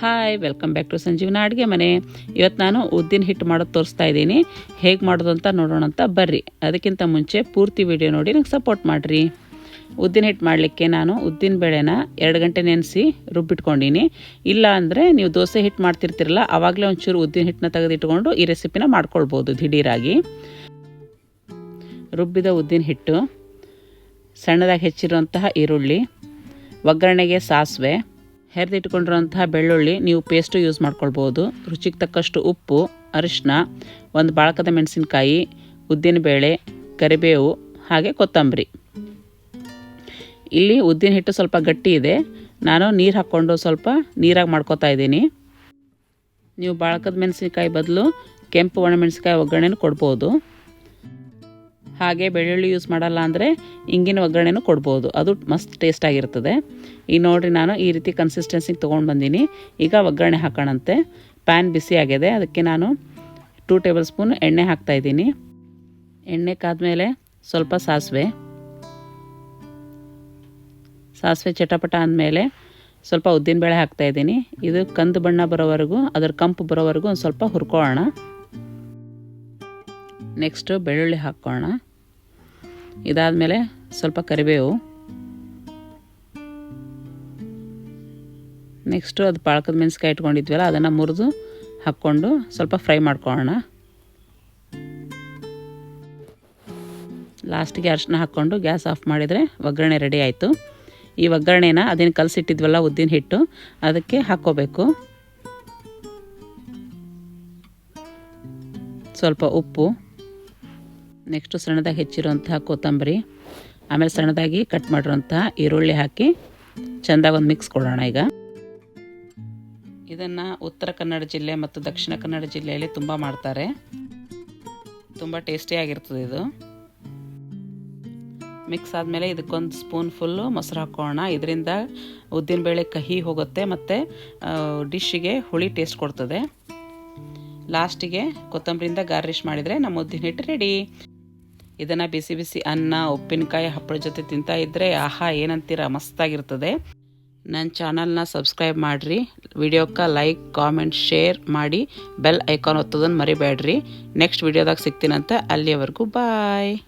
Hi welcome back to Sanjeevana ಅಡುಗೆ ಮನೆ. ಇವತ್ತು ನಾನು ಉದ್ದಿನ ಹಿಟ್ಟು ಮಾಡೋದು ತೋರಿಸ್ತಾ ಇದ್ದೀನಿ. ಹೇಗೆ ಮಾಡೋದು ಅಂತ ನೋಡೋಣ ಅಂತ ಬರ್ರಿ. ಅದಕ್ಕಿಂತ ಮುಂಚೆ ಪೂರ್ತಿ ವಿಡಿಯೋ ನೋಡಿ ನಂಗೆ ಸಪೋರ್ಟ್ ಮಾಡಿರಿ. ಉದ್ದಿನ ಹಿಟ್ಟು ಮಾಡಲಿಕ್ಕೆ ನಾನು ಉದ್ದಿನ ಬೇಳೆನ ಎರಡು ಗಂಟೆ ನೆನೆಸಿ ರುಬ್ಬಿಟ್ಕೊಂಡಿನಿ. ಇಲ್ಲ ಅಂದರೆ ನೀವು ದೋಸೆ ಹಿಟ್ಟು ಮಾಡ್ತಿರ್ತಿರಲ್ಲ ಆವಾಗಲೇ ಒಂಚೂರು ಉದ್ದಿನ ಹಿಟ್ಟನ್ನ ತೆಗೆದಿಟ್ಕೊಂಡು ಈ ರೆಸಿಪಿನ ಮಾಡ್ಕೊಳ್ಬೋದು ದಿಢೀರಾಗಿ. ರುಬ್ಬಿದ ಉದ್ದಿನ ಹಿಟ್ಟು, ಸಣ್ಣದಾಗಿ ಹೆಚ್ಚಿರುವಂತಹ ಈರುಳ್ಳಿ, ಒಗ್ಗರಣೆಗೆ ಸಾಸಿವೆ ಹೆರಿದಿಟ್ಕೊಂಡಿರುವಂತಹ ಬೆಳ್ಳುಳ್ಳಿ ನೀವು ಪೇಸ್ಟು ಯೂಸ್ ಮಾಡ್ಕೊಳ್ಬೋದು. ರುಚಿಗೆ ತಕ್ಕಷ್ಟು ಉಪ್ಪು ಅರಿಶಿನ ಒಂದು ಬಾಳಕದ ಮೆಣಸಿನಕಾಯಿ, ಉದ್ದಿನಬೇಳೆ, ಕರಿಬೇವು, ಹಾಗೆ ಕೊತ್ತಂಬರಿ. ಇಲ್ಲಿ ಉದ್ದಿನ ಹಿಟ್ಟು ಸ್ವಲ್ಪ ಗಟ್ಟಿ ಇದೆ. ನಾನು ನೀರು ಹಾಕ್ಕೊಂಡು ಸ್ವಲ್ಪ ನೀರಾಗಿ ಮಾಡ್ಕೋತಾ ಇದ್ದೀನಿ. ನೀವು ಬಾಳಕದ ಮೆಣಸಿನ್ಕಾಯಿ ಬದಲು ಕೆಂಪು ಒಣಮೆಣಸಿನ್ಕಾಯಿ ಒಗ್ಗರಣೆನೂ ಕೊಡ್ಬೋದು. ಹಾಗೆ ಬೆಳ್ಳುಳ್ಳಿ ಯೂಸ್ ಮಾಡಲ್ಲ ಅಂದರೆ ಇಂಗಿನ ಒಗ್ಗರಣೆನೂ ಕೊಡ್ಬೋದು. ಅದು ಮಸ್ತ್ ಟೇಸ್ಟಾಗಿರ್ತದೆ ಈಗ ನೋಡಿರಿ ನಾನು ಈ ರೀತಿ ಕನ್ಸಿಸ್ಟೆನ್ಸಿಗೆ ತೊಗೊಂಡು ಬಂದೀನಿ. ಈಗ ಒಗ್ಗರಣೆ ಹಾಕೋಣಂತೆ. ಪ್ಯಾನ್ ಬಿಸಿ ಆಗಿದೆ. ಅದಕ್ಕೆ ನಾನು ಟೂ ಟೇಬಲ್ ಸ್ಪೂನ್ ಎಣ್ಣೆ ಹಾಕ್ತಾಯಿದ್ದೀನಿ ಎಣ್ಣೆ ಕಾದ್ಮೇಲೆ ಸ್ವಲ್ಪ ಸಾಸಿವೆ. ಸಾಸಿವೆ ಚಟಪಟ ಅಂದಮೇಲೆ ಸ್ವಲ್ಪ ಉದ್ದಿನಬೇಳೆ ಹಾಕ್ತಾಯಿದ್ದೀನಿ ಇದು ಕಂದು ಬಣ್ಣ ಬರೋವರೆಗೂ, ಅದರ ಕಂಪು ಬರೋವರೆಗೂ ಒಂದು ಸ್ವಲ್ಪ ಹುರ್ಕೊಳ್ಳೋಣ. ನೆಕ್ಸ್ಟು ಬೆಳ್ಳುಳ್ಳಿ ಹಾಕ್ಕೊಳ್ಳೋಣ. ಇದಾದಮೇಲೆ ಸ್ವಲ್ಪ ಕರಿಬೇವು. ನೆಕ್ಸ್ಟು ಅದು ಪಾಳಕದ ಮೆಣಸ್ಕಾಯಿ ಇಟ್ಕೊಂಡಿದ್ವಲ್ಲ, ಅದನ್ನು ಮುರಿದು ಹಾಕ್ಕೊಂಡು ಸ್ವಲ್ಪ ಫ್ರೈ ಮಾಡ್ಕೊಳ್ಳೋಣ. ಲಾಸ್ಟಿಗೆ ಅರಿಶಿನ ಹಾಕ್ಕೊಂಡು ಗ್ಯಾಸ್ ಆಫ್ ಮಾಡಿದರೆ ಒಗ್ಗರಣೆ ರೆಡಿ ಆಯಿತು. ಈ ಒಗ್ಗರಣೆನ ಅದೇನು ಕಲಸಿಟ್ಟಿದ್ವಲ್ಲ, ಉದ್ದಿನ ಹಿಟ್ಟು, ಅದಕ್ಕೆ ಹಾಕ್ಕೋಬೇಕು. ಸ್ವಲ್ಪ ಉಪ್ಪು. ನೆಕ್ಸ್ಟು ಸಣ್ಣದಾಗಿ ಹೆಚ್ಚಿರುವಂಥ ಕೊತ್ತಂಬರಿ, ಆಮೇಲೆ ಸಣ್ಣದಾಗಿ ಕಟ್ ಮಾಡಿರುವಂತಹ ಈರುಳ್ಳಿ ಹಾಕಿ ಚೆಂದಾಗಿ ಒಂದು ಮಿಕ್ಸ್ ಕೊಡೋಣ ಈಗ. ಇದನ್ನು ಉತ್ತರ ಕನ್ನಡ ಜಿಲ್ಲೆ ಮತ್ತು ದಕ್ಷಿಣ ಕನ್ನಡ ಜಿಲ್ಲೆಯಲ್ಲಿ ತುಂಬ ಮಾಡ್ತಾರೆ. ತುಂಬ ಟೇಸ್ಟಿಯಾಗಿರ್ತದೆ ಇದು. ಮಿಕ್ಸ್ ಆದಮೇಲೆ ಇದಕ್ಕೊಂದು ಸ್ಪೂನ್ ಫುಲ್ಲು ಮೊಸರು ಹಾಕೋಣ. ಇದರಿಂದ ಉದ್ದಿನಬೇಳೆ ಕಹಿ ಹೋಗುತ್ತೆ ಮತ್ತು ಡಿಶ್ಶಿಗೆ ಹುಳಿ ಟೇಸ್ಟ್ ಕೊಡ್ತದೆ. ಲಾಸ್ಟಿಗೆ ಕೊತ್ತಂಬರಿಯಿಂದ ಗಾರ್ನಿಷ್ ಮಾಡಿದರೆ ನಮ್ಮ ಉದ್ದಿನ ಹಿಟ್ಟು ರೆಡಿ ಇದನ್ನು ಬಿಸಿ ಬಿಸಿ ಅನ್ನ, ಉಪ್ಪಿನಕಾಯಿ, ಹಪ್ಪಳ ಜೊತೆ ತಿಂತಾ ಇದ್ದರೆ ಆಹಾ, ಏನಂತೀರ? ಮಸ್ತಾಗಿರ್ತದೆ. ನನ್ನ ಚಾನಲ್ನ ಸಬ್ಸ್ಕ್ರೈಬ್ ಮಾಡಿರಿ. ವಿಡಿಯೋಕ್ಕೆ ಲೈಕ್, ಕಾಮೆಂಟ್, ಶೇರ್ ಮಾಡಿ. ಬೆಲ್ ಐಕಾನ್ ಒತ್ತೋದನ್ನು ಮರಿಬೇಡ್ರಿ. ನೆಕ್ಸ್ಟ್ ವಿಡಿಯೋದಾಗ ಸಿಗ್ತೀನಂತೆ. ಅಲ್ಲಿಯವರೆಗೂ ಬಾಯ್.